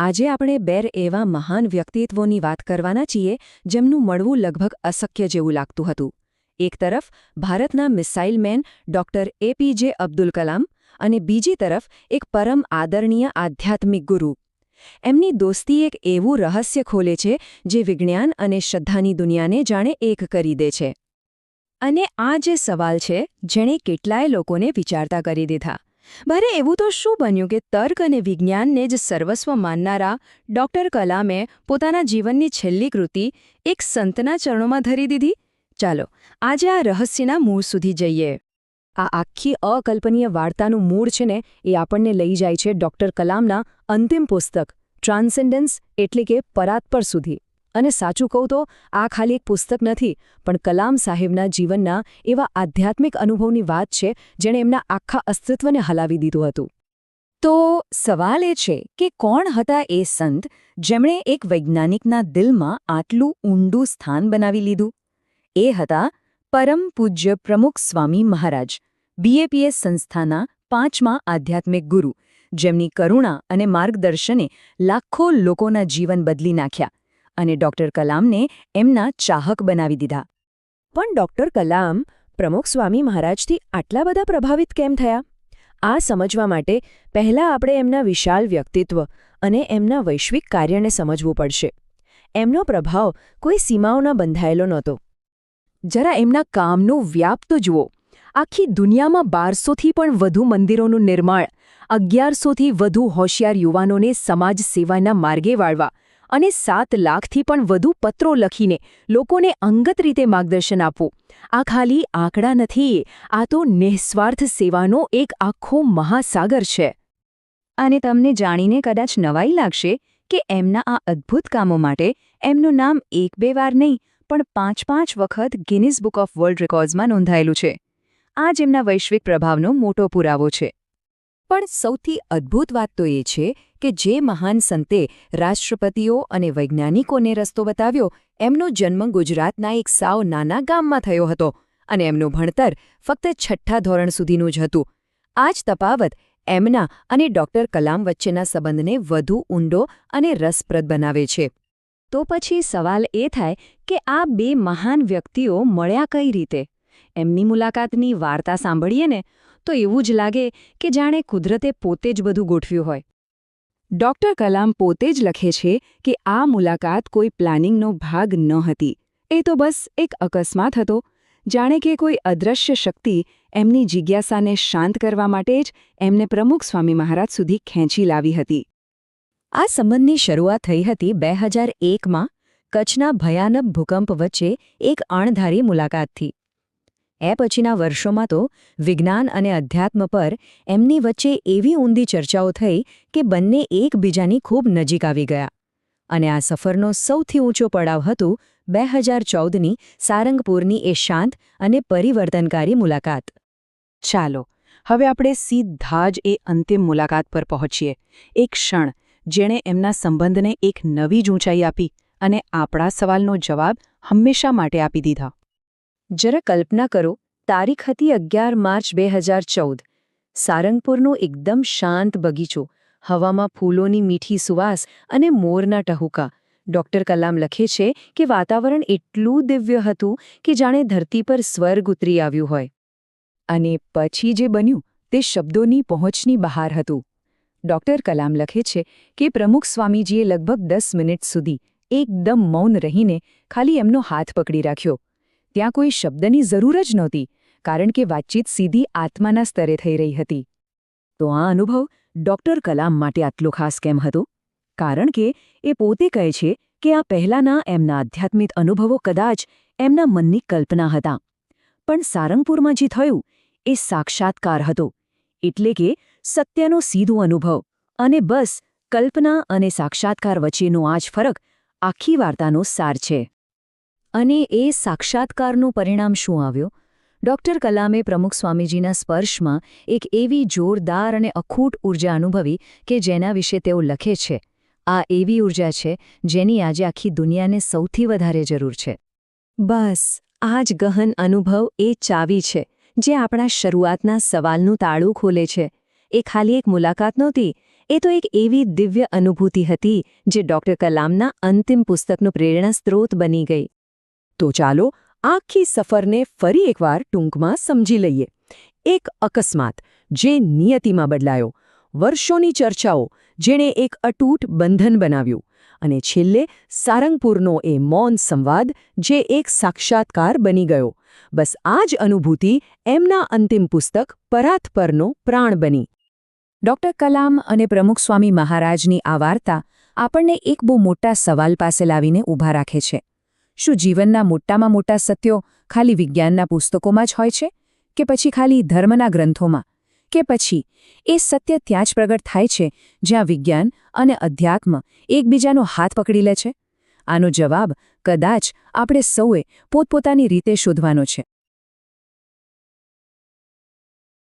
આજે આપણે બેર એવા મહાન વ્યક્તિત્વોની વાત કરવાના છીએ, જેમનું મળવું લગભગ અશક્ય જેવું લાગતું હતું. એક તરફ, ભારતના missile man doctor APJ Abdul Kalam અને બીજી તરફ, એક પરમ આદરણીય આધ્યાત્મિક ગુરુ. એમની દોસ્તી એક એવું રહસ્ય ખોલે છે, જે વિજ્ઞાન અને શ્રદ્ધાની દુનિયાને જાણે એક કરી દે છે. અને આ જે સવાલ છે, જેણે કેટલાય લોકોને વિચારતા કરી દીધા. ભરે એવું તો શું બન્યું કે તર્ક અને વિજ્ઞાનને જ સર્વસ્વ માનનારા ડોક્ટર કલામે પોતાના જીવનની છેલ્લી કૃતિ એક સંતના ચરણોમાં ધરી દીધી? ચાલો, આજે આ રહસ્યના મૂળ સુધી જઈએ. આ આખી અકલ્પનીય વાર્તાનું મૂળ છે ને એ આપણને લઈ જાય છે ડોક્ટર કલામના અંતિમ પુસ્તક ટ્રાન્સેન્ડન્સ એટલે કે પરાત્પર સુધી. અને સાચું કહું તો, આ ખાલી એક પુસ્તક નથી, પણ કલામ સાહેબના જીવનના એવા આધ્યાત્મિક અનુભવની વાત છે, જેણે એમના આખા અસ્તિત્વને હલાવી દીધું હતું. તો સવાલ એ છે કે કોણ હતા એ સંત, જેમણે એક વૈજ્ઞાનિકના દિલમાં આટલું ઊંડું સ્થાન બનાવી લીધું? એ હતા પરમ પૂજ્ય પ્રમુખ સ્વામી મહારાજ બીએપીએસ સંસ્થાના પાંચમા આધ્યાત્મિક ગુરુ, જેમની કરુણા અને માર્ગદર્શને લાખો લોકોના જીવન બદલી નાખ્યા. અને ડોક્ટર કલામને એમના ચાહક બનાવી દીધા. પણ ડોક્ટર કલામ પ્રમુખ સ્વામી મહારાજથી આટલા બધા પ્રભાવિત કેમ થયા? આ સમજવા માટે પહેલાં આપણે એમના વિશાળ વ્યક્તિત્વ અને એમના વૈશ્વિક કાર્યને સમજવું પડશે. એમનો પ્રભાવ કોઈ સીમાઓના બંધાયેલો નહોતો. જરા એમના કામનું વ્યાપ તો જુઓ. આખી દુનિયામાં બારસોથી પણ વધુ મંદિરોનું નિર્માણ, અગિયારસોથી વધુ હોશિયાર યુવાનોને સમાજ સેવાના માર્ગે વાળવા અને સાત લાખથી પણ વધુ પત્રો લખીને લોકોને અંગત રીતે માર્ગદર્શન આપવું. આ ખાલી આંકડા નથી, આ તો નિઃસ્વાર્થ સેવાનો એક આખો મહાસાગર છે. અને તમને જાણીને કદાચ નવાઈ લાગશે કે એમના આ અદ્ભુત કામો માટે એમનું નામ એક બે વાર નહીં, પણ પાંચ પાંચ વખત ગિનિસ બુક ઓફ વર્લ્ડ રેકોર્ડ્સમાં નોંધાયેલું છે. આ જ એમના વૈશ્વિક પ્રભાવનો મોટો પુરાવો છે. પણ સૌથી અદ્ભુત વાત તો એ છે કે જે મહાન સંતે રાષ્ટ્રપતિઓ અને વૈજ્ઞાનિકોને રસ્તો બતાવ્યો, એમનો જન્મ ગુજરાતના એક સાવ નાના ગામમાં થયો હતો અને એમનું ભણતર ફક્ત છઠ્ઠા ધોરણ સુધીનું જ હતું. આ જ તફાવત એમના અને ડોક્ટર કલામ વચ્ચેના સંબંધને વધુ ઊંડો અને રસપ્રદ બનાવે છે. તો પછી સવાલ એ થાય કે આ બે મહાન વ્યક્તિઓ મળ્યા કઈ રીતે? એમની મુલાકાતની વાર્તા સાંભળીએ ને? તો એવું જ લાગે કે જાણે કુદરતે પોતે જ બધું ગોઠવ્યું હોય. ડોક્ટર કલામ પોતે જ લખે છે કે આ મુલાકાત કોઈ પ્લાનિંગનો ભાગ ન હતી. એ તો બસ એક અકસ્માત હતો. જાણે કે કોઈ અદૃશ્ય શક્તિ એમની જિજ્ઞાસાને શાંત કરવા માટે જ એમને પ્રમુખ સ્વામી મહારાજ સુધી ખેંચી લાવી હતી. આ સંબંધની શરૂઆત થઈ હતી બે હજાર એકમાં કચ્છના ભયાનક ભૂકંપ વચ્ચે એક અણધારી મુલાકાતથી એ પછીના વર્ષોમાં તો વિજ્ઞાન અને અધ્યાત્મ પર એમની વચ્ચે એવી ઊંધી ચર્ચાઓ થઈ કે બંને એકબીજાની ખૂબ નજીક આવી ગયા. અને આ સફરનો સૌથી ઊંચો પડાવ હતું બે હજાર ચૌદની સારંગપુરની એ શાંત અને પરિવર્તનકારી મુલાકાત. ચાલો, હવે આપણે સીધા જ એ અંતિમ મુલાકાત પર પહોંચીએ. એક ક્ષણ, જેણે એમના સંબંધને એક નવી જ ઊંચાઈ આપી અને આપણા સવાલનો જવાબ હંમેશા માટે આપી દીધા. જરા કલ્પના કરો, તારીખ હતી અગિયાર માર્ચ બે હજાર ચૌદ. સારંગપુરનો એકદમ શાંત બગીચો, હવામાં ફૂલોની મીઠી સુવાસ અને મોરના ટહુકા. ડોક્ટર કલામ લખે છે કે વાતાવરણ એટલું દિવ્ય હતું કે જાણે ધરતી પર સ્વર્ગ ઉતરી આવ્યું હોય. અને પછી જે બન્યું, તે શબ્દોની પહોંચની બહાર હતું. ડોક્ટર કલામ લખે છે કે પ્રમુખ સ્વામીજીએ લગભગ દસ મિનિટ સુધી એકદમ મૌન રહીને ખાલી એમનો હાથ પકડી રાખ્યો. ત્યાં કોઈ શબ્દની જરૂર જ નહોતી, કારણ કે વાતચીત સીધી આત્માના સ્તરે થઈ રહી હતી. તો આ અનુભવ ડોક્ટર કલામ માટે આટલો ખાસ કેમ હતો? કારણ કે એ પોતે કહે છે કે આ પહેલાંના એમના આધ્યાત્મિક અનુભવો કદાચ એમના મનની કલ્પના હતા. પણ સારંગપુરમાં જે થયું, એ સાક્ષાત્કાર હતો. એટલે કે સત્યનો સીધો અનુભવ અને બસ કલ્પના અને સાક્ષાત્કાર વચ્ચેનો આ જ ફરક આખી વાર્તાનો સાર છે. અને એ સાક્ષાત્કારનું પરિણામ શું આવ્યું? ડોક્ટર કલામે પ્રમુખ સ્વામીજીના સ્પર્શમાં એક એવી જોરદાર અને અખૂટ ઊર્જા અનુભવી કે જેના વિશે તેઓ લખે છે, આ એવી ઊર્જા છે જેની આજે આખી દુનિયાને સૌથી વધારે જરૂર છે. બસ, આ જ ગહન અનુભવ એ ચાવી છે, જે આપણા શરૂઆતના સવાલનું તાળું ખોલે છે. એ ખાલી એક મુલાકાત નહોતી, એ તો એક એવી દિવ્ય અનુભૂતિ હતી જે ડોક્ટર કલામના અંતિમ પુસ્તકનું પ્રેરણા સ્ત્રોત બની ગઈ. તો ચાલો આખી સફરને ફરી એકવાર ટૂંકમાં સમજી લઈએ. એક અકસ્માત જે નિયતિમાં બદલાયો. વર્ષોની ચર્ચાઓ જેણે એક અટૂટ બંધન બનાવ્યું અને છેલ્લે સારંગપુરનો એ મૌન સંવાદ જે એક સાક્ષાત્કાર બની ગયો. બસ આ જ અનુભૂતિ એમના અંતિમ પુસ્તક પરાત પરનો પ્રાણ બની. ડોક્ટર કલામ અને પ્રમુખ સ્વામી મહારાજની આ વાર્તા આપણને એક બહુ મોટા સવાલ પાસે લાવીને ઊભા રાખે છે. શું જીવનના મોટામાં મોટા સત્યો ખાલી વિજ્ઞાનના પુસ્તકોમાં જ હોય છે? કે પછી ખાલી ધર્મના ગ્રંથોમાં? કે પછી એ સત્ય ત્યાં જ પ્રગટ થાય છે, જ્યાં વિજ્ઞાન અને અધ્યાત્મ એકબીજાનો હાથ પકડી લે છે? આનો જવાબ કદાચ આપણે સૌએ પોતપોતાની રીતે શોધવાનો છે.